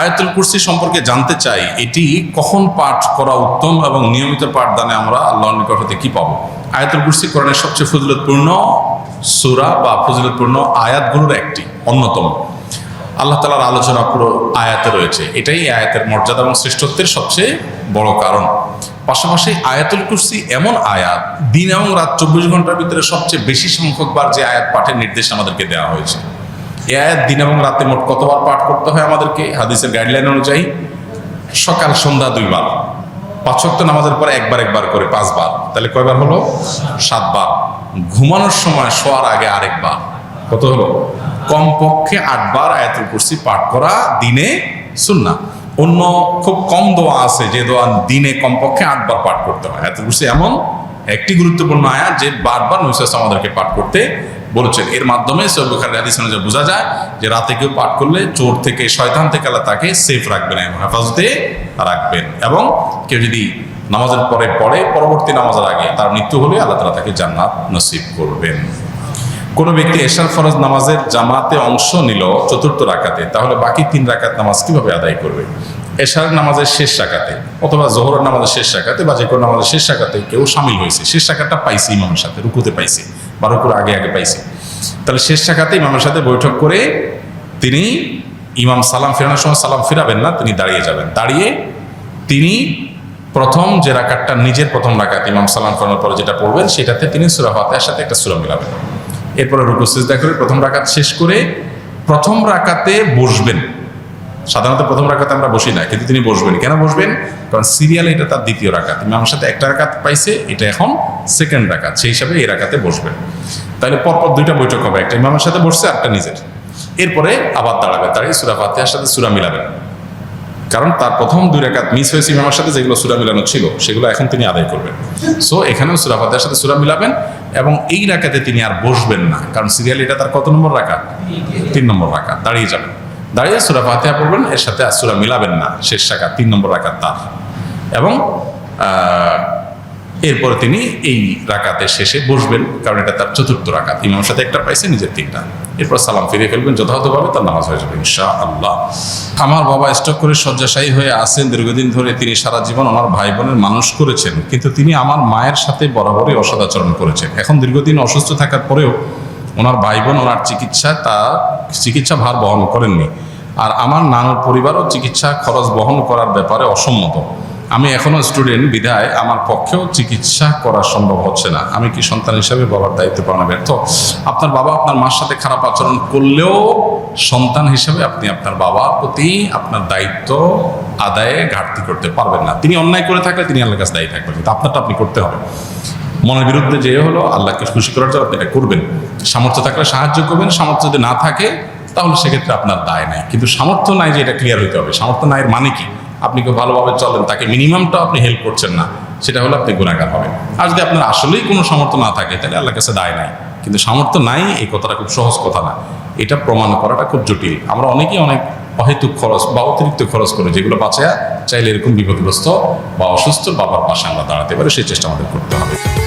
আয়াতুল কুরসি সম্পর্কে জানতে চাই, এটি কখন পাঠ করা উত্তম এবং নিয়মিত পাঠদানে আমরা আল্লাহর নিকট হতে কি পাবো? আয়াতুল কুরসি কোরআনের সবচেয়ে ফজিলতপূর্ণ সূরা বা ফজিলতপূর্ণ আয়াতগুলোর একটি, অন্যতম। আল্লাহ তালার আলোচনা পুরো আয়াতে রয়েছে। এটাই আয়াতের মর্যাদা এবং শ্রেষ্ঠত্বের সবচেয়ে বড় কারণ। পাশাপাশি আয়াতুল কুরসি এমন আয়াত, দিন এবং রাত চব্বিশ ঘণ্টার ভিতরে সবচেয়ে বেশি সংখ্যকবার যে আয়াত পাঠের নির্দেশ আমাদেরকে দেওয়া হয়েছে। আয়াত দিন এবং রাতে মোট কতবার পাঠ করতে হয় আমাদেরকে? হাদিসের গাইডলাইন অনুযায়ী সকাল, সন্ধ্যা দুইবার। পাঁচ ওয়াক্ত নামাজের পরে একবার একবার করে পাঁচবার। তাহলে কয়বার হলো? সাতবার। ঘুমানোর সময় শোয়ার আগে আরেকবার। কত হলো? কমপক্ষে আটবার আয়াতুল কুরসি পাঠ করা দিনে সুন্না অন্য খুব কম দোয়া আছে, যে দোয়া দিনে কমপক্ষে আটবার পাঠ করতে হয়। আয়াতুল কুরসি এমন একটি গুরুত্বপূর্ণ আয়াত যে বারবার নৈশাস আমাদেরকে পাঠ করতে বলেছেন। এর মাধ্যমে বোঝা যায় যে রাতে কেউ পাঠ করলে চোর থেকে শয়তান থেকে আল্লাহ তাকে সেফ রাখবেন এবং হেফাজতে রাখবেন এবং কেউ যদি নামাজের পরে পড়ে, পরবর্তী নামাজের আগে তার মৃত্যু হলে আল্লাহ তালা তাকে জান্নাত নসিব করবেন। কোনো ব্যক্তি এশার ফরজ নামাজের জামাতে অংশ নিল চতুর্থ রাকাতে, তাহলে বাকি তিন রাকাত নামাজ কীভাবে আদায় করবে? এশার নামাজের শেষ রাকাতে অথবা জোহরের নামাজের শেষ রাকাতে বা যে কোনো নামাজের শেষ রাকাতে কেউ সামিল হয়েছে। শেষ রাকাতটা পাইছে ইমামের সাথে, রুকুতে পাইছে। বা রুকুর আগে আগে পাইছে। তাহলে শেষ রাকাতে ইমামের সাথে বৈঠক করে তিনি ইমাম সালাম ফেরানোর সময় সালাম ফিরাবেন না, তিনি দাঁড়িয়ে যাবেন। দাঁড়িয়ে তিনি প্রথম যে রাকাতটা, নিজের প্রথম রাকাত ইমাম সালাম ফেরানোর পরে যেটা পড়বেন, সেটাতে তিনি সুরা সাথে একটা সুরা মিলাবেন। এরপরে রুকু সিজদা করে প্রথম রাকাত শেষ করে প্রথম রাকাতে বসবেন। সাধারণত প্রথম রাকাতে আমরা বসি না, কিন্তু তিনি বসবেন। কেন বসবেন? কারণ সিরিয়াল এটা তার দ্বিতীয় রাকাত। ইমামের সাথে একটা রাকাত পাইছে, এটা এখন সেকেন্ড রাকাত, সেই হিসাবে এই রাকাতে বসবেন। তাহলে পরপর দুইটা বৈঠক হবে, একটা ইমামের সাথে বসছে একটা নিজের। এরপরে আবার দাঁড়াবে দাঁড়িয়ে সুরা ফাতেহার সাথে সুরা মিলাবেন। কারণ তার প্রথম দুই রাকাত মিস হয়েছে ইমামের সাথে, যেগুলো সুরা মিলানো ছিল, সেগুলো এখন তিনি আদায় করবেন। সো এখানেও সুরা ফাতেহার সাথে সুরা মিলাবেন, এবং এই রাকাতে তিনি আর বসবেন না, কারণ সিরিয়াল এটা তার কত নম্বর রাকাত? তিন নম্বর রাখা দাঁড়িয়ে যাবেন। দাঁড়িয়ে সুরা ফাতেহা পড়বেন, এর সাথে সুরা মিলাবেন না, শেষ রাকাত, তিন নম্বর রাকাত তার। এবং এরপরে তিনি এই রাকাতের শেষে বসবেন, কারণ এটা তার চতুর্থ রাকাত। ইমামের সাথে একটা পাইছে, নিজের তিনটা। এরপর সালাম ফিরিয়ে ফেলবেন, যথাযথভাবে তার নামাজ হয়ে যাবে ইনশা আল্লাহ আমার বাবা স্টক করে শয্যাশায়ী হয়ে আছেন, দীর্ঘদিন ধরে তিনি সারা জীবন আমার ভাই বোনের মানুষ করেছেন, কিন্তু তিনি আমার মায়ের সাথে বরাবরই অসদাচরণ করেছেন। এখন দীর্ঘদিন অসুস্থ থাকার পরেও ওনার ভাই বোন ওনার চিকিৎসায় তা চিকিৎসা ভার বহন করেননি। আর আমার নানুর পরিবারও চিকিৎসা খরচ বহন করার ব্যাপারে অসম্মত। আমি এখনও স্টুডেন্ট, বিধায় আমার পক্ষেও চিকিৎসা করা সম্ভব হচ্ছে না। আমি কি সন্তান হিসাবে বাবার দায়িত্ব পালনে ব্যর্থ আপনার বাবা আপনার মার সাথে খারাপ আচরণ করলেও সন্তান হিসাবে আপনি আপনার বাবার প্রতি আপনার দায়িত্ব আদায়ে ঘাটতি করতে পারবেন না। তিনি অন্যায় করে থাকলে তিনি আল্লাহর কাছে দায়ী থাকবেন। কিন্তু আপনারটা আপনি করতে হবে। মনের বিরুদ্ধে যে হলো আল্লাহকে খুশি করার জন্য আপনি এটা করবেন। সামর্থ্য থাকলে সাহায্য করবেন, সামর্থ্য যদি না থাকে, তাহলে সেক্ষেত্রে আপনার দায় নাই। কিন্তু সামর্থ্য নাই যে এটা ক্লিয়ার হতে হবে। সামর্থ্য নাই এর মানে কি? আপনি কেউ ভালোভাবে চলেন, তাকে মিনিমামটা আপনি হেল্প করছেন না, সেটা হলে আপনি গুণাগার হবেন। আর যদি আপনার আসলেই কোনো সামর্থ্য না থাকে, তাহলে আল্লাহর কাছে দায় নাই। কিন্তু সামর্থ্য নাই, এই কথাটা খুব সহজ কথা না। এটা প্রমাণ করাটা খুব জটিল। আমরা অনেকেই অনেক অহেতুক খরচ বা অতিরিক্ত খরচ করে, যেগুলো বাঁচায় চাইলে এরকম বিপদগ্রস্ত বা অসুস্থ বাবার পাশে আমরা দাঁড়াতে পারি, সেই চেষ্টা আমাদের করতে হবে।